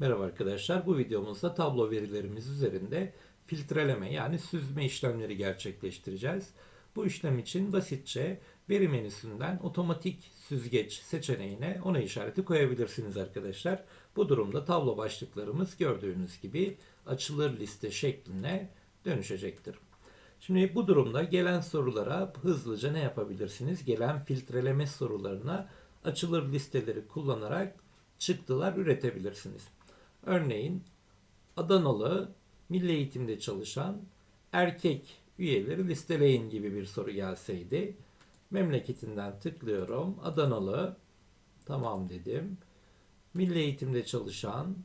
Merhaba arkadaşlar. Bu videomuzda tablo verilerimiz üzerinde filtreleme yani süzme işlemleri gerçekleştireceğiz. Bu işlem için basitçe veri menüsünden otomatik süzgeç seçeneğine ona işareti koyabilirsiniz arkadaşlar. Bu durumda tablo başlıklarımız gördüğünüz gibi açılır liste şekline dönüşecektir. Şimdi bu durumda gelen sorulara hızlıca ne yapabilirsiniz? Gelen filtreleme sorularına açılır listeleri kullanarak çıktılar üretebilirsiniz. Örneğin Adanalı milli eğitimde çalışan erkek üyeleri listeleyin gibi bir soru gelseydi memleketinden tıklıyorum. Adanalı tamam dedim. Milli eğitimde çalışan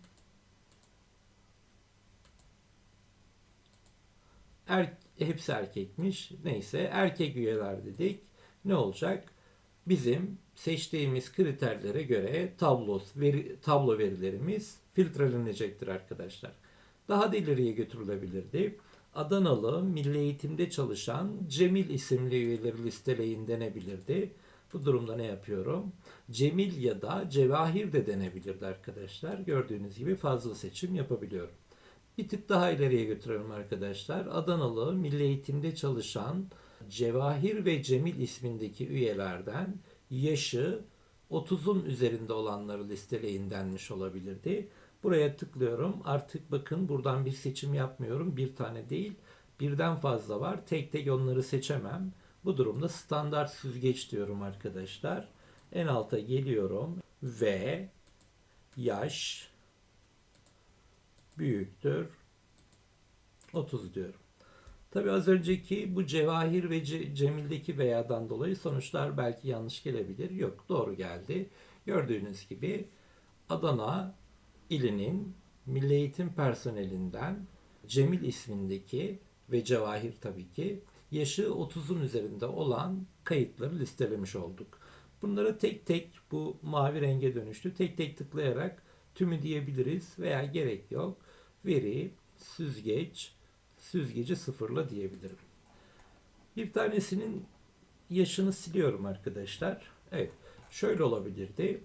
er, hepsi erkekmiş. Neyse erkek üyeler dedik. Ne olacak? Bizim seçtiğimiz kriterlere göre tablo, veri, tablo verilerimiz filtrelenecektir arkadaşlar. Daha da ileriye götürülebilirdi. Adanalı milli eğitimde çalışan Cemil isimli üyeleri listeleyin denebilirdi. Bu durumda ne yapıyorum? Cemil ya da Cevahir de denebilirdi arkadaşlar. Gördüğünüz gibi fazla seçim yapabiliyorum. Bir tık daha ileriye götürelim arkadaşlar. Adanalı milli eğitimde çalışan Cevahir ve Cemil ismindeki üyelerden yaşı 30'un üzerinde olanları listeleyin denmiş olabilirdi. Buraya tıklıyorum. Artık bakın buradan bir seçim yapmıyorum. Bir tane değil, birden fazla var. Tek tek onları seçemem. Bu durumda standart süzgeç diyorum arkadaşlar. En alta geliyorum ve yaş büyüktür 30 diyorum. Tabi az önceki bu Cevahir ve Ce- Cemil'deki veya'dan dolayı sonuçlar belki yanlış gelebilir. Yok doğru geldi. Gördüğünüz gibi Adana ilinin milli eğitim personelinden Cemil ismindeki ve Cevahir tabii ki yaşı 30'un üzerinde olan kayıtları listelemiş olduk. Bunları tek tek bu mavi renge dönüştü. Tek tek tıklayarak tümü diyebiliriz veya gerek yok. Veri, süzgeç, süzgeci sıfırla diyebilirim. Bir tanesinin yaşını siliyorum arkadaşlar. Evet. Şöyle olabilirdi.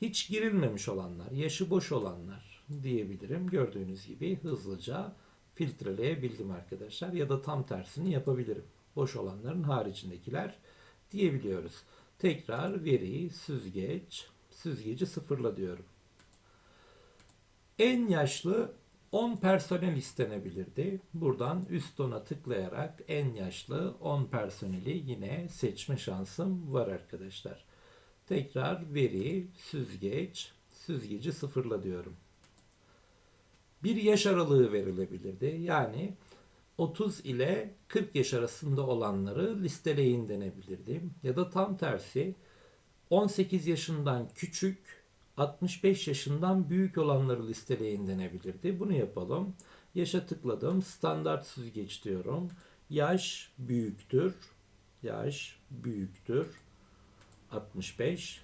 Hiç girilmemiş olanlar, yaşı boş olanlar diyebilirim. Gördüğünüz gibi hızlıca filtreleyebildim arkadaşlar. Ya da tam tersini yapabilirim. Boş olanların haricindekiler diyebiliyoruz. Tekrar veri, süzgeç, süzgeci sıfırla diyorum. En yaşlı 10 personel istenebilirdi. Buradan üst ona tıklayarak en yaşlı 10 personeli yine seçme şansım var arkadaşlar. Tekrar veri, süzgeç, süzgeci sıfırla diyorum. Bir yaş aralığı verilebilirdi. Yani 30 ile 40 yaş arasında olanları listeleyin denebilirdi. Ya da tam tersi 18 yaşından küçük 65 yaşından büyük olanları listeleyin denebilirdi. Bunu yapalım. Yaşa tıkladım. Standart süzgeç diyorum. Yaş büyüktür. Yaş büyüktür. 65.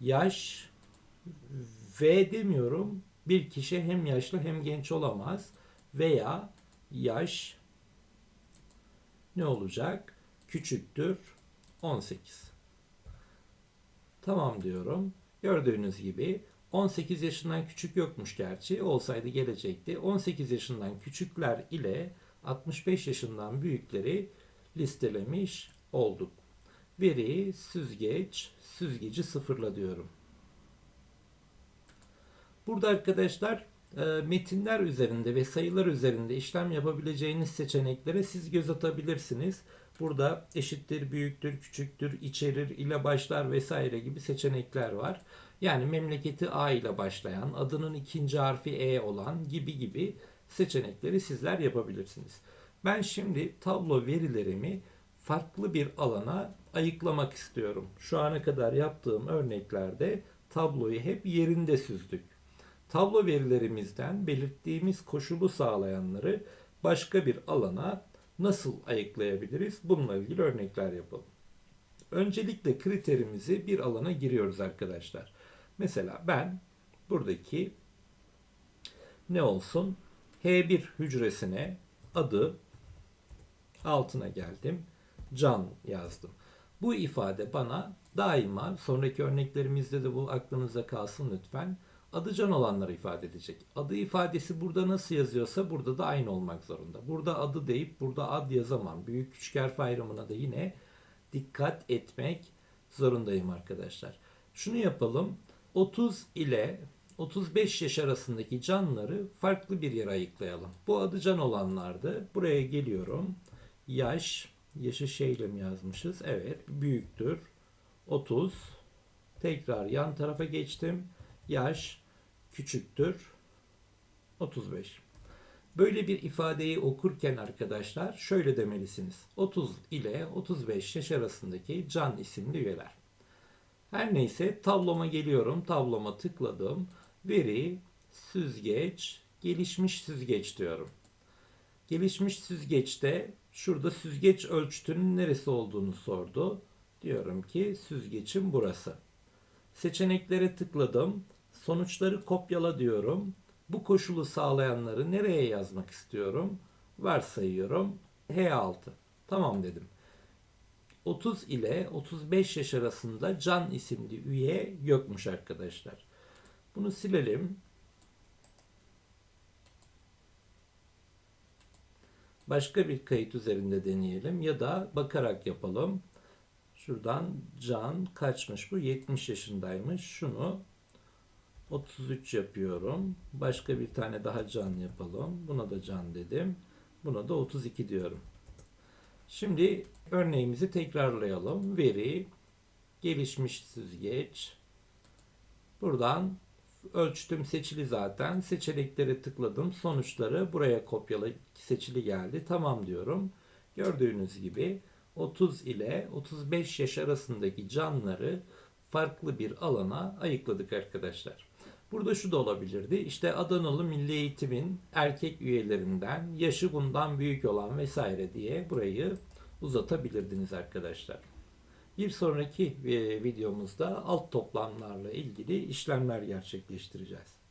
Yaş V demiyorum. Bir kişi hem yaşlı hem genç olamaz. Veya yaş ne olacak? Küçüktür 18. Tamam diyorum. Gördüğünüz gibi 18 yaşından küçük yokmuş gerçi. Olsaydı gelecekti. 18 yaşından küçükler ile 65 yaşından büyükleri listelemiş olduk. Veri, süzgeç, süzgeci sıfırla diyorum. Burada arkadaşlar metinler üzerinde ve sayılar üzerinde işlem yapabileceğiniz seçeneklere siz göz atabilirsiniz. Burada eşittir, büyüktür, küçüktür, içerir, ile başlar vesaire gibi seçenekler var. Yani memleketi A ile başlayan, adının ikinci harfi E olan gibi gibi seçenekleri sizler yapabilirsiniz. Ben şimdi tablo verilerimi farklı bir alana ayıklamak istiyorum. Şu ana kadar yaptığım örneklerde tabloyu hep yerinde süzdük. Tablo verilerimizden belirttiğimiz koşulu sağlayanları başka bir alana nasıl ayıklayabiliriz? Bununla ilgili örnekler yapalım. Öncelikle kriterimizi bir alana giriyoruz arkadaşlar. Mesela ben buradaki ne olsun? H1 hücresine adı altına geldim. Can yazdım. Bu ifade bana daima sonraki örneklerimizde de bu aklınıza kalsın lütfen. Adı can olanları ifade edecek. Adı ifadesi burada nasıl yazıyorsa burada da aynı olmak zorunda. Burada adı deyip burada ad yazamam. Büyük küçük harf ayrımına da yine dikkat etmek zorundayım arkadaşlar. Şunu yapalım. 30 ile 35 yaş arasındaki canları farklı bir yere ayıklayalım. Bu adı can olanlardı. Buraya geliyorum. Yaş, yaşı şeyle mi yazmışız? Evet, büyüktür. 30. Tekrar yan tarafa geçtim. Yaş küçüktür. 35. Böyle bir ifadeyi okurken arkadaşlar şöyle demelisiniz. 30 ile 35 yaş arasındaki can isimli üyeler. Her neyse tabloma geliyorum. Tabloma tıkladım. Veri, süzgeç, gelişmiş süzgeç diyorum. Gelişmiş süzgeçte şurada süzgeç ölçütünün neresi olduğunu sordu. Diyorum ki süzgecim burası. Seçeneklere tıkladım. Sonuçları kopyala diyorum. Bu koşulu sağlayanları nereye yazmak istiyorum? Varsayıyorum. H6. Tamam dedim. 30 ile 35 yaş arasında Can isimli üye yokmuş arkadaşlar. Bunu silelim. Başka bir kayıt üzerinde deneyelim ya da bakarak yapalım. Şuradan Can kaçmış bu? 70 yaşındaymış. Şunu 33 yapıyorum. Başka bir tane daha Can yapalım. Buna da Can dedim. Buna da 32 diyorum. Şimdi örneğimizi tekrarlayalım. Veri, gelişmiş süzgeç. Buradan ölçtüm seçili zaten. Seçeneklere tıkladım. Sonuçları buraya kopyala seçili geldi. Tamam diyorum. Gördüğünüz gibi 30 ile 35 yaş arasındaki canları farklı bir alana ayıkladık arkadaşlar. Burada şu da olabilirdi. İşte Adanalı Milli Eğitim'in erkek üyelerinden yaşı bundan büyük olan vesaire diye burayı uzatabilirdiniz arkadaşlar. Bir sonraki e, videomuzda alt toplamlarla ilgili işlemler gerçekleştireceğiz.